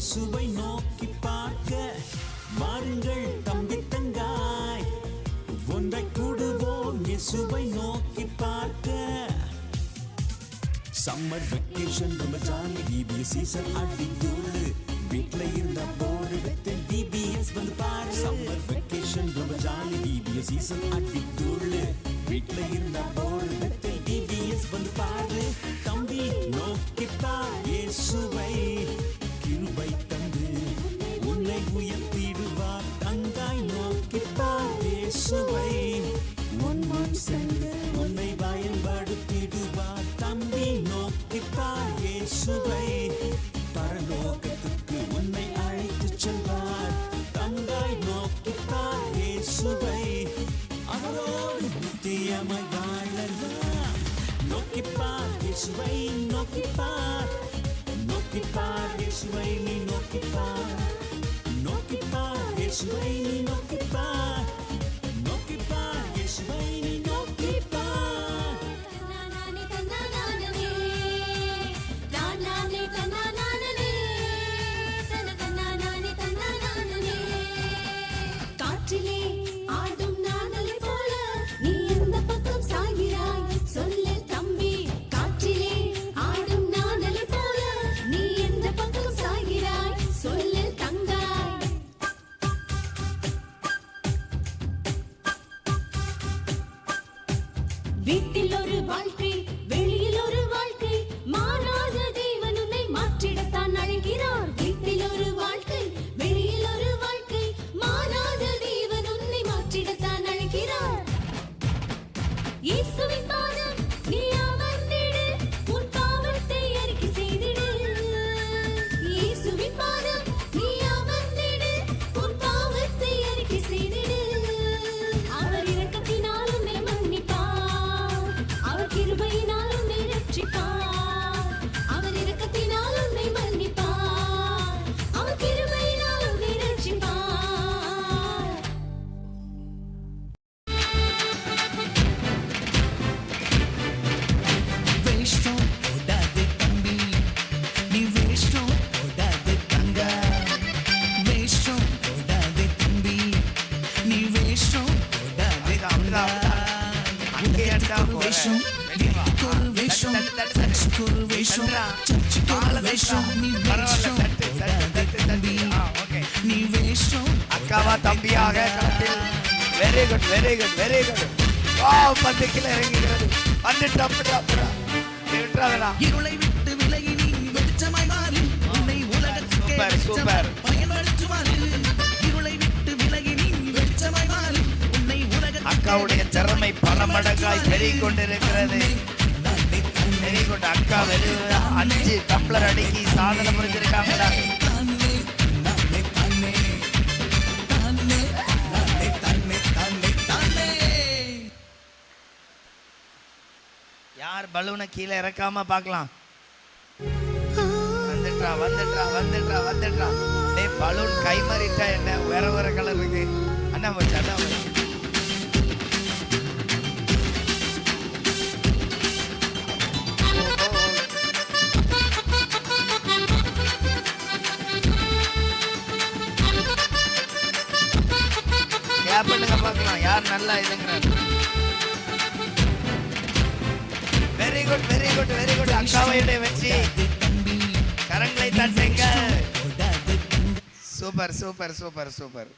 இயேசுவை நோக்கி பார்க்க வாருங்கள் தம்பி தங்காய். ஒன்றை கூடுவோம் இயேசுவை நோக்கி பார்க்க. சம்மர் வெக்கேஷன் ரொம்ப ஜாலி டிபிஎஸ் சீசன் அடிக்கூடு வீட்ல இருந்த போர் எடுத்து டிபிஎஸ் வந்து பாரு. சம்மர் வெக்கேஷன் ரொம்ப ஜாலி டிபிஎஸ் சீசன் அடிக்கூடு வீட்ல இருந்த போர் நோக்கிப்பார் இயேசுவை நோக்கிப்பார் நோக்கிப்பார் இயேசுவை நீ நோக்கிப்பார் நோக்கிப்பார் இயேசுவை நீ நோக்கிப்பார் நோக்கிப்பார் வீட்டில் ஒரு வாழ்க்கை வெளியில் ஒரு வாழ்க்கை. மாறாத தேவன் உன்னை மாற்றிடத்தான் அழைக்கிறார். ஒரு வேஷம் ஒரு வேஷம் ஃப்ரெண்ட்ஸுக்கு ஒரு வேஷம் சர்ச்சுக்கு ஒரு வேஷம் நீ வேஷம். தம்பி நீ வேஷம். அக்காவா தம்பியாக very good very good very good வா பத்து கிலோ இறங்குகிறது. வந்துட்டு அப்படி அப்படா விட்டுறாதடா. இருளை விட்டு விலகி நீ வெளிச்சமாய் மாறி உன்னை உலகத்துக்கே சூப்பர், சூப்பர். பயன்படுத்துமாறு அக்காவுடைய திறமை பல மடங்காய் பெருகிக் கொண்டிருக்கிறது வெரி குட் அக்கா வெறும் அஞ்சு டம்ளர் அடுக்கி சாதனை புரிஞ்சிருக்காங்கடா யார் பலூனை கீழே இறக்காம பார்க்கலாம்? வந்துடுறா வந்துடுறா வந்துடுறா வந்துடுறா. டேய் பலூன் கை மாறிட்டா என்ன? வேற வேற கலர் இருக்கு. அண்ணா போச்சு அண்ணா போச்சு பார்க்கலாம் யார் நல்லா இதுங்கிறார். Very good very good very good அக்காவையிட வச்சு கரங்களை தட்டுங்க. Super super super super.